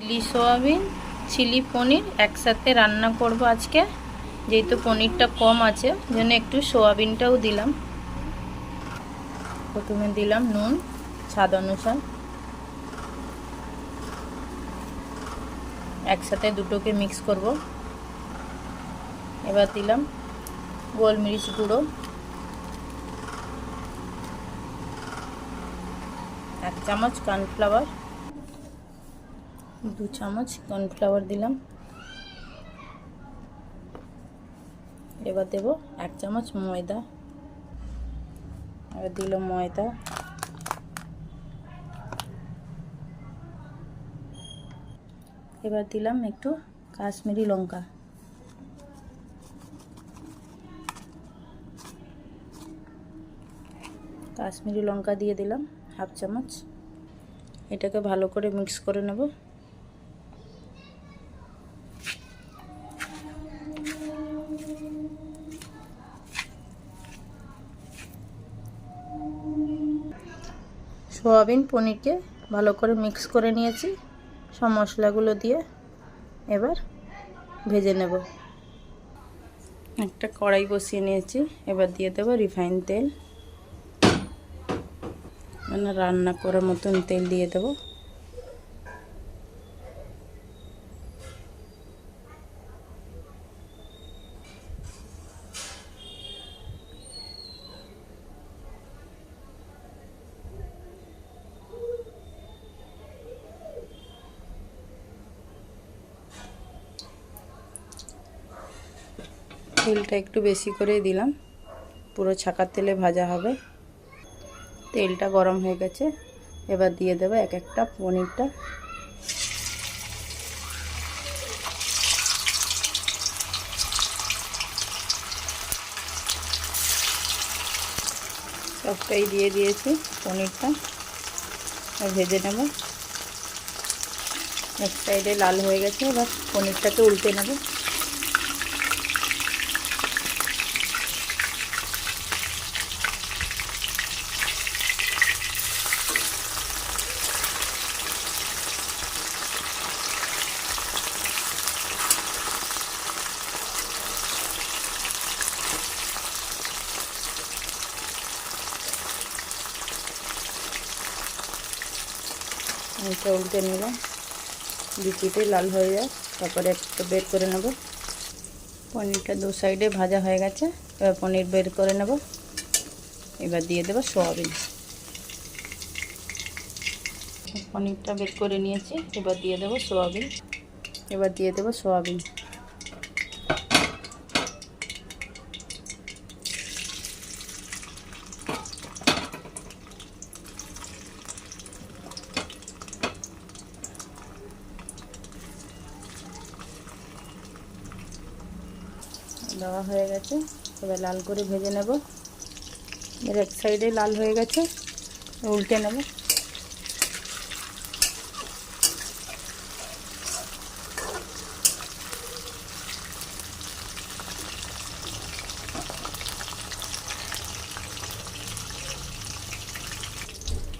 Chilli soybean, chilli পনির একসাথে রান্না করব আজকে। যেহেতু পনিরটা কম আছে, জন্য একটু সোয়াবিনটাও দিলাম। প্রথমে দিলাম নুন, স্বাদ অনুসার। একসাথে দুটোকে মিক্স করব। এবার দিলাম গোলমরিচ গুঁড়ো। এক চামচ কর্নফ্লাওয়ার। দু চামচ কর্নফ্লাওয়ার দিলাম। এবার দেব এক চামচ ময়দা। এবার দিলাম ময়দা। এবার দিলাম একটু কাশ্মীরি লঙ্কা। কাশ্মীরি লঙ্কা দিয়ে দিলাম হাফ চামচ। এটাকে ভালো করে মিক্স করে নেব। সোয়াবিন পনিরকে ভালো করে মিক্স করে নিয়েছি। সব মশলাগুলো দিয়ে এবার ভেজে নেব। একটা কড়াই বসিয়ে নিয়েছি। এবার দিয়ে দেবো রিফাইন তেল। মানে রান্না করার মতন তেল দিয়ে দেবো। তেলটা একটু বেশি করেই দিলাম। পুরো ছাকার তেলে ভাজা হবে। তেলটা গরম হয়ে গেছে। এবার দিয়ে দেবো এক একটা পনিরটা। সবটাই দিয়ে দিয়েছি পনিরটা। ভেজে নেব। এক সাইডে লাল হয়ে গেছে, এবার পনিরটাকে উল্টে নেব। এটা উল্টে নিলাম বিচিতে লাল হয়ে যায় তারপরে একটা বের করে নেব। পনিরটা দু সাইডে ভাজা হয়ে গেছে, এবার পনির বের করে নেব। এবার দিয়ে দেবো সোয়াবিন। পনিরটা বের করে নিয়েছি, এবার দিয়ে দেবো সোয়াবিন। এবার দিয়ে দেবো সোয়াবিন। দেওয়া হয়ে গেছে। এবার লাল করে ভেজে নেব। এর এক সাইডে লাল হয়ে গেছে, উল্টে নেব।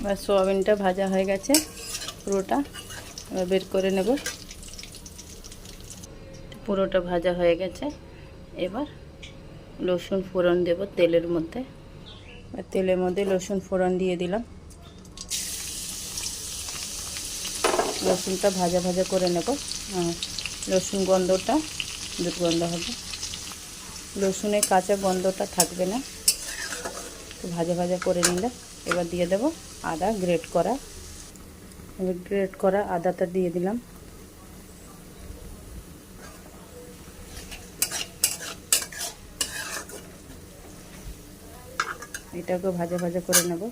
এবার সোয়াবিনটা ভাজা হয়ে গেছে, পুরোটা। এবার বের করে নেব। পুরোটা ভাজা হয়ে গেছে। এবার রসুন ফোড়ন দেব তেলের মধ্যে। তেলের মধ্যে রসুন ফোড়ন দিয়ে দিলাম। রসুনটা ভাজা ভাজা করে নেব। রসুন গন্ধটা দুর্গন্ধ হবে। রসুনের কাঁচা গন্ধটা থাকবে না। ভাজা ভাজা করে নিলে এবার দিয়ে দেব আদা গ্রেট করা। গ্রেট করা আদাটা দিয়ে দিলাম। এটাকে ভাজা ভাজা করে নেব।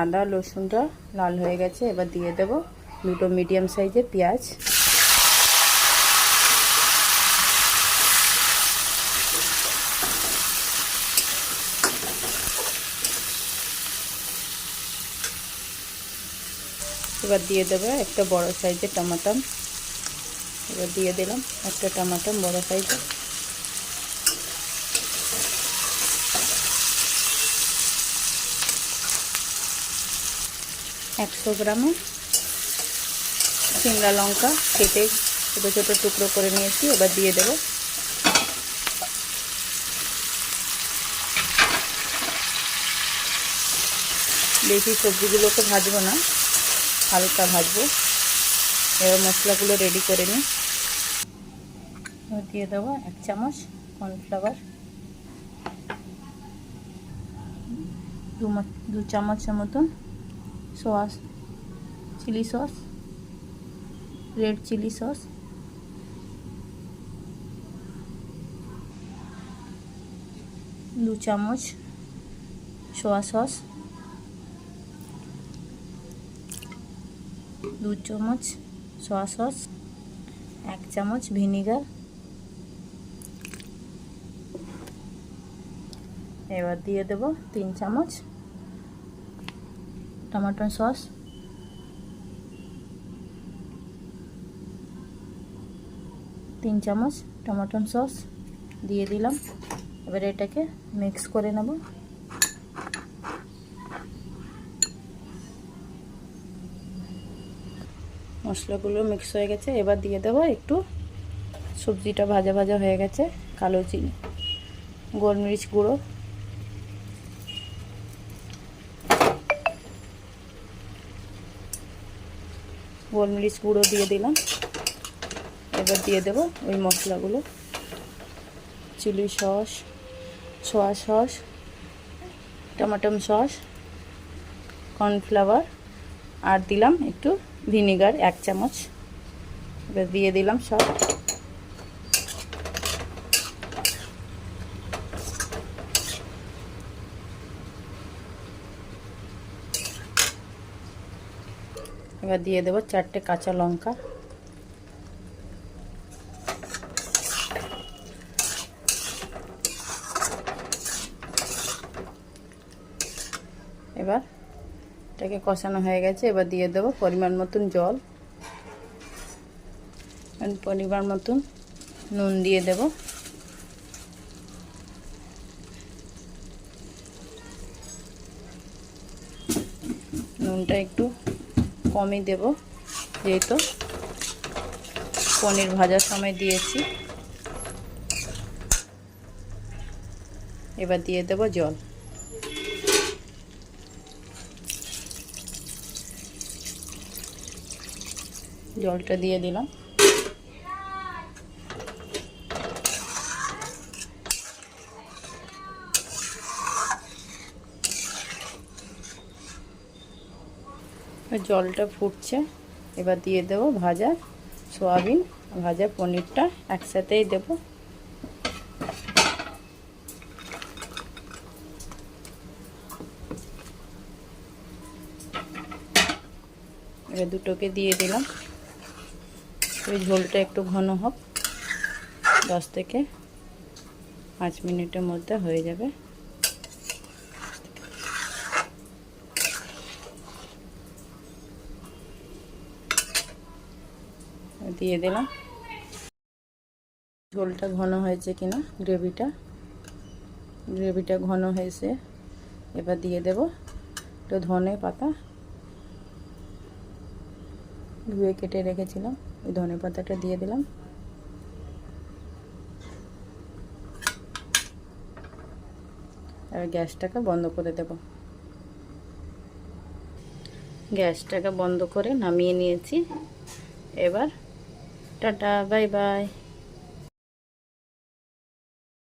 আদা, রসুনটা লাল হয়ে গেছে, এবার দিয়ে দেব দুটো মিডিয়াম সাইজের পেঁয়াজ। এবার দিয়ে দেবে একটা বড় সাইজের টমাটম। এবার দিয়ে দিলাম একটা টমাটম বড় সাইজের। একশো গ্রামে সিমলা লঙ্কা কেটে ছোটো ছোটো টুকরো করে নিয়েছি, এবার দিয়ে দেবো। বেশি সবজিগুলোকে ভাজবো না, হালকা ভাজবো। এবার মশলাগুলো রেডি করে নিই। দিয়ে দেবো এক চামচ কর্নফ্লাওয়ার দু চামচের মতন sauce chilli sauce red chilli sauce দু চামচ সোয়া সস দু চামচ সোয়া সস এক চামচ ভিনিগার এবার দিয়ে দেব তিন চামচ টমেটো সস। তিন চামচ টমেটো সস দিয়ে দিলাম। এবার এটাকে মিক্স করে নেব। মশলাগুলো মিক্স হয়ে গেছে। এবার দিয়ে দেবো একটু সবজিটা ভাজা ভাজা হয়ে গেছে, কালো চিনি, গোলমরিচ গুঁড়ো। গোলমরিচ গুঁড়ো দিয়ে দিলাম। এবার দিয়ে দেব ওই মশলাগুলো। Chilli sauce soya sauce, tomato sauce, cornflour, আর দিলাম একটু ভিনিগার এক চামচ। এবার দিয়ে দিলাম সব। এবার দিয়ে দেবো চারটে কাঁচা লঙ্কা। এবার এটাকে কষানো হয়ে গেছে, এবার দিয়ে দেবো পরিমাণ মতন জল। পরিমাণ মতন নুন দিয়ে দেব। নুনটা একটু কমই দেব যেহেতু পনির ভাজার সময় দিয়েছি। এবার দিয়ে দেব জল। জলটা দিয়ে দিলাম। জলটা ফুটছে। এবার দিয়ে দেবো ভাজা সোয়াবিন, ভাজা পনিরটা একসাথেই দেবো। এবার দুটোকে দিয়ে দিলাম। ওই ঝোলটা একটু ঘন হোক, দশ থেকে পাঁচ মিনিটের মধ্যে হয়ে যাবে। দিয়ে দিলাম। ঝোলটা ঘন হয়েছে কিনা, গ্রেভিটা। গ্রেভিটা ঘন হয়েছে, এবার দিয়ে দেব একটু ধনে পাতা। ধুয়ে কেটে রেখেছিলাম, ওই ধনে পাতাটা দিয়ে দিলাম। আর গ্যাসটাকে বন্ধ করে দেব। গ্যাসটাকে বন্ধ করে নামিয়ে নিয়েছি। এবার টাটা বাই বাই